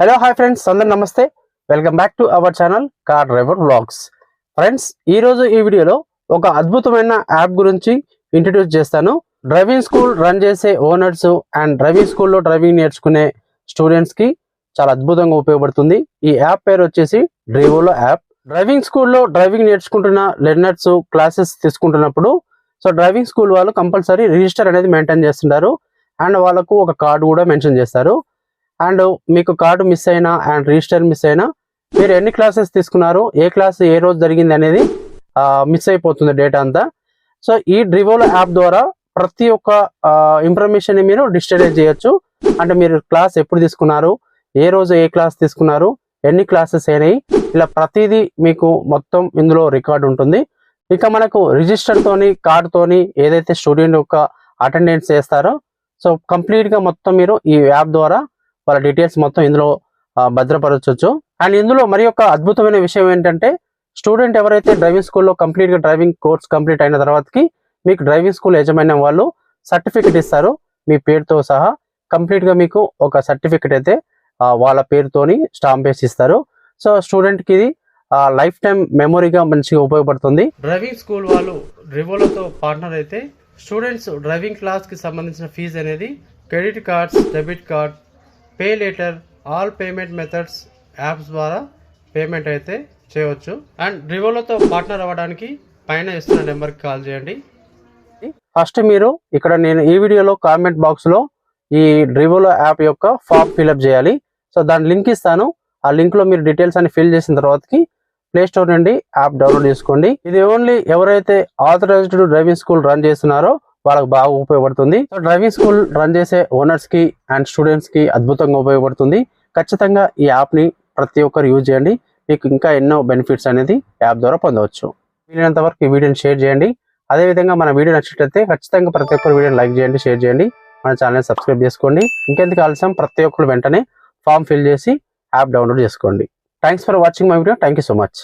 Hello hi friends అందరు నమస్తే. Welcome back to our channel car driver vlogs friends ఈ రోజు ఈ వీడియోలో ఒక అద్భుతమైన యాప్ గురించి ఇంట్రడ్యూస్ చేస్తాను. డ్రైవింగ్ స్కూల్ రన్ చేసే ఓనర్స్ అండ్ డ్రైవింగ్ స్కూల్లో డ్రైవింగ్ నేర్చుకునే స్టూడెంట్స్కి చాలా అద్భుతంగా ఉపయోగపడుతుంది. ఈ యాప్ పేరు వచ్చేసి డ్రైవోలో యాప్ డ్రైవింగ్ స్కూల్లో డ్రైవింగ్ నేర్చుకుంటున్న లెర్నర్స్ క్లాసెస్ తీసుకుంటున్నప్పుడు సో డ్రైవింగ్ స్కూల్ వాళ్ళు కంపల్సరీ రిజిస్టర్ అనేది మెయింటైన్ చేస్తుంటారు. అండ్ వాళ్ళకు ఒక కార్డు కూడా మెన్షన్ చేస్తారు. అండ్ మీకు కార్డు మిస్ అయినా అండ్ రిజిస్టర్ మిస్ అయినా మీరు ఎన్ని క్లాసెస్ తీసుకున్నారు ఏ క్లాస్ ఏ రోజు జరిగింది అనేది మిస్ అయిపోతుంది డేటా అంతా. సో ఈ డ్రివోలో యాప్ ద్వారా ప్రతి ఒక్క ఇన్ఫర్మేషన్ మీరు డిస్టరేజ్ చేయొచ్చు. అంటే మీరు క్లాస్ ఎప్పుడు తీసుకున్నారు ఏ రోజు ఏ క్లాస్ తీసుకున్నారు ఎన్ని క్లాసెస్ అయినాయి ఇలా ప్రతిదీ మీకు మొత్తం ఇందులో రికార్డు ఉంటుంది. ఇక మనకు రిజిస్టర్తోని కార్డుతోని ఏదైతే స్టూడెంట్ యొక్క అటెండెన్స్ చేస్తారో సో కంప్లీట్గా మొత్తం మీరు ఈ యాప్ ద్వారా వాళ్ళ డీటెయిల్స్ మొత్తం ఇందులో భద్రపరచవచ్చు అండ్ ఇందులో మరి ఒక అద్భుతమైన విషయం ఏంటంటే స్టూడెంట్ ఎవరైతే డ్రైవింగ్ స్కూల్లో కంప్లీట్గా డ్రైవింగ్ కోర్స్ కంప్లీట్ అయిన తర్వాతకి మీకు డ్రైవింగ్ స్కూల్ యజమాన్యం వాళ్ళు సర్టిఫికెట్ ఇస్తారు. మీ పేరుతో సహా కంప్లీట్గా మీకు ఒక సర్టిఫికెట్ అయితే వాళ్ళ పేరుతోని స్టాంప్ వేసి ఇస్తారు. సో స్టూడెంట్కి ఇది లైఫ్ టైం మెమొరీగా మంచిగా ఉపయోగపడుతుంది. డ్రైవింగ్ స్కూల్ వాళ్ళు రివోలతో పార్ట్నర్ అయితే స్టూడెంట్స్ డ్రైవింగ్ క్లాస్కి సంబంధించిన ఫీజు అనేది credit cards debit card pay later all payment methods apps ద్వారా పేమెంట్ అయితే చేయవచ్చు. అండ్ రివోలోతో పార్ట్నర్ అవ్వడానికి పైన ఇస్తున్న నెంబర్కి కాల్ చేయండి. ఫస్ట్ మీరు ఇక్కడ నేను ఈ వీడియోలో కామెంట్ బాక్స్లో ఈ డ్రివోలో యాప్ యొక్క ఫామ్ ఫిల్అప్ చేయాలి. సో దాని లింక్ ఇస్తాను. ఆ లింక్లో మీరు డీటెయిల్స్ అన్ని ఫిల్ చేసిన తర్వాతకి ప్లే స్టోర్ నుండి యాప్ డౌన్లోడ్ చేసుకోండి. ఇది ఓన్లీ ఎవరైతే ఆథరైజ్డ్ డ్రైవింగ్ స్కూల్ రన్ చేస్తున్నారో వాళ్ళకి బాగా ఉపయోగపడుతుంది. సో డ్రైవింగ్ స్కూల్ రన్ చేసే ఓనర్స్కి అండ్ స్టూడెంట్స్కి అద్భుతంగా ఉపయోగపడుతుంది. ఖచ్చితంగా ఈ యాప్ని ప్రతి ఒక్కరు యూజ్ చేయండి. మీకు ఇంకా ఎన్నో బెనిఫిట్స్ అనేది యాప్ ద్వారా పొందవచ్చు. వీలైనంత వరకు ఈ వీడియోని షేర్ చేయండి. అదేవిధంగా మన వీడియో నచ్చినట్లయితే ఖచ్చితంగా ప్రతి ఒక్కరు వీడియోని లైక్ చేయండి షేర్ చేయండి. మన ఛానల్ని సబ్స్క్రైబ్ చేసుకోండి. ఇంకెందుకు ఆలస్యం? ప్రతి ఒక్కరు వెంటనే ఫామ్ ఫిల్ చేసి యాప్ డౌన్లోడ్ చేసుకోండి. Thanks for watching my video thank you so much